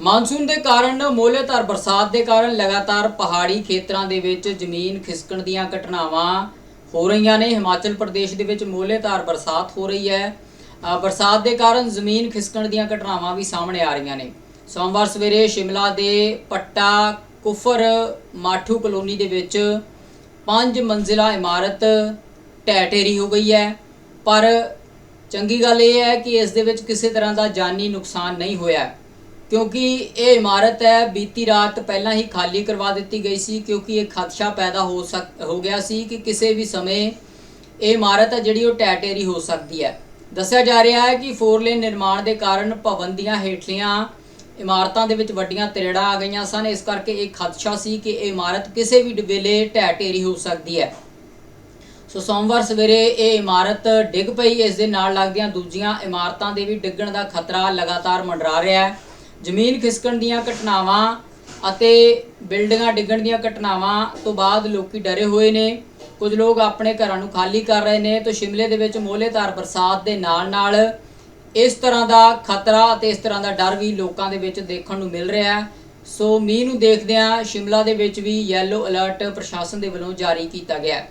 Monsoon ਦੇ ਕਾਰਨ ਮੋਹਲੇਧਾਰ ਬਰਸਾਤ ਦੇ ਕਾਰਨ ਲਗਾਤਾਰ ਪਹਾੜੀ ਖੇਤਰਾਂ ਦੇ ਵਿੱਚ ਜ਼ਮੀਨ ਖਿਸਕਣ ਦੀਆਂ ਘਟਨਾਵਾਂ ਹੋ ਰਹੀਆਂ ਨੇ। ਹਿਮਾਚਲ ਪ੍ਰਦੇਸ਼ ਦੇ ਵਿੱਚ ਮੋਹਲੇਧਾਰ ਬਰਸਾਤ ਹੋ ਰਹੀ ਹੈ। ਬਰਸਾਤ ਦੇ ਕਾਰਨ ਜ਼ਮੀਨ ਖਿਸਕਣ ਦੀਆਂ ਘਟਨਾਵਾਂ ਵੀ ਸਾਹਮਣੇ ਆ ਰਹੀਆਂ ਨੇ। ਸੋਮਵਾਰ ਸਵੇਰੇ ਸ਼ਿਮਲਾ ਦੇ ਪੱਟਾ ਕੁਫਰ ਮਾਠੂ ਕਲੋਨੀ ਦੇ ਵਿੱਚ ਪੰਜ ਮੰਜ਼ਿਲਾ ਇਮਾਰਤ ਢਹਿ ਢੇਰੀ ਹੋ ਗਈ ਹੈ। ਪਰ ਚੰਗੀ ਗੱਲ ਇਹ ਹੈ ਕਿ ਇਸ ਦੇ ਵਿੱਚ ਕਿਸੇ ਤਰ੍ਹਾਂ ਦਾ ਜਾਨੀ ਨੁਕਸਾਨ ਨਹੀਂ ਹੋਇਆ। ਕਿਉਂਕਿ ਇਹ ਇਮਾਰਤ ਹੈ, ਬੀਤੀ ਰਾਤ ਪਹਿਲਾਂ ਹੀ ਖਾਲੀ ਕਰਵਾ ਦਿੱਤੀ ਗਈ ਸੀ ਕਿਉਂਕਿ ਇਹ ਖਦਸ਼ਾ ਪੈਦਾ ਹੋ ਸਕ, ਹੋ ਗਿਆ ਸੀ ਕਿ ਕਿਸੇ ਵੀ ਸਮੇਂ ਇਹ ਇਮਾਰਤ ਹੈ ਜਿਹੜੀ ਉਹ ਢਹਿ ਢੇਰੀ ਹੋ ਸਕਦੀ ਹੈ। ਦੱਸਿਆ ਜਾ ਰਿਹਾ ਹੈ ਕਿ ਫੋਰ ਲੇਨ ਨਿਰਮਾਣ ਦੇ ਕਾਰਨ ਭਵਨ ਦੀਆਂ ਹੇਠਲੀਆਂ ਇਮਾਰਤਾਂ ਦੇ ਵਿੱਚ ਵੱਡੀਆਂ ਤਰੇੜਾਂ ਆ ਗਈਆਂ ਸਨ। ਇਸ ਕਰਕੇ ਇਹ ਖਦਸ਼ਾ ਸੀ ਕਿ ਇਹ ਇਮਾਰਤ ਕਿਸੇ ਵੀ ਵੇਲੇ ਢਹਿ ਢੇਰੀ ਹੋ ਸਕਦੀ ਹੈ। ਸੋ ਸੋਮਵਾਰ ਸਵੇਰੇ ਇਹ ਇਮਾਰਤ ਡਿੱਗ ਪਈ। ਇਸ ਦੇ ਨਾਲ ਲੱਗਦੀਆਂ ਦੂਜੀਆਂ ਇਮਾਰਤਾਂ ਦੇ ਵੀ ਡਿੱਗਣ ਦਾ ਖਤਰਾ ਲਗਾਤਾਰ ਮੰਡਰਾ ਰਿਹਾ ਹੈ। ਜ਼ਮੀਨ ਖਿਸਕਣ ਦੀਆਂ ਘਟਨਾਵਾਂ ਅਤੇ ਬਿਲਡਿੰਗਾਂ ਡਿੱਗਣ ਦੀਆਂ ਘਟਨਾਵਾਂ ਤੋਂ ਬਾਅਦ ਲੋਕੀ ਡਰੇ ਹੋਏ ਨੇ। ਕੁਝ ਲੋਕ ਆਪਣੇ ਘਰਾਂ ਨੂੰ ਖਾਲੀ ਕਰ ਰਹੇ ਨੇ ਤਾਂ ਸ਼ਿਮਲੇ ਦੇ ਵਿੱਚ ਮੋਹਲੇਧਾਰ ਬਰਸਾਤ ਦੇ ਨਾਲ-ਨਾਲ ਇਸ ਤਰ੍ਹਾਂ ਦਾ ਖਤਰਾ ਅਤੇ ਇਸ ਤਰ੍ਹਾਂ ਦਾ ਡਰ ਵੀ ਲੋਕਾਂ ਦੇ ਵਿੱਚ ਦੇਖਣ ਨੂੰ ਮਿਲ ਰਿਹਾ ਹੈ। ਸੋ ਮੀਂਹ ਨੂੰ ਦੇਖਦਿਆਂ ਸ਼ਿਮਲਾ ਦੇ ਵਿੱਚ ਵੀ ਯੈਲੋ ਅਲਰਟ ਪ੍ਰਸ਼ਾਸਨ ਦੇ ਵੱਲੋਂ ਜਾਰੀ ਕੀਤਾ ਗਿਆ ਹੈ।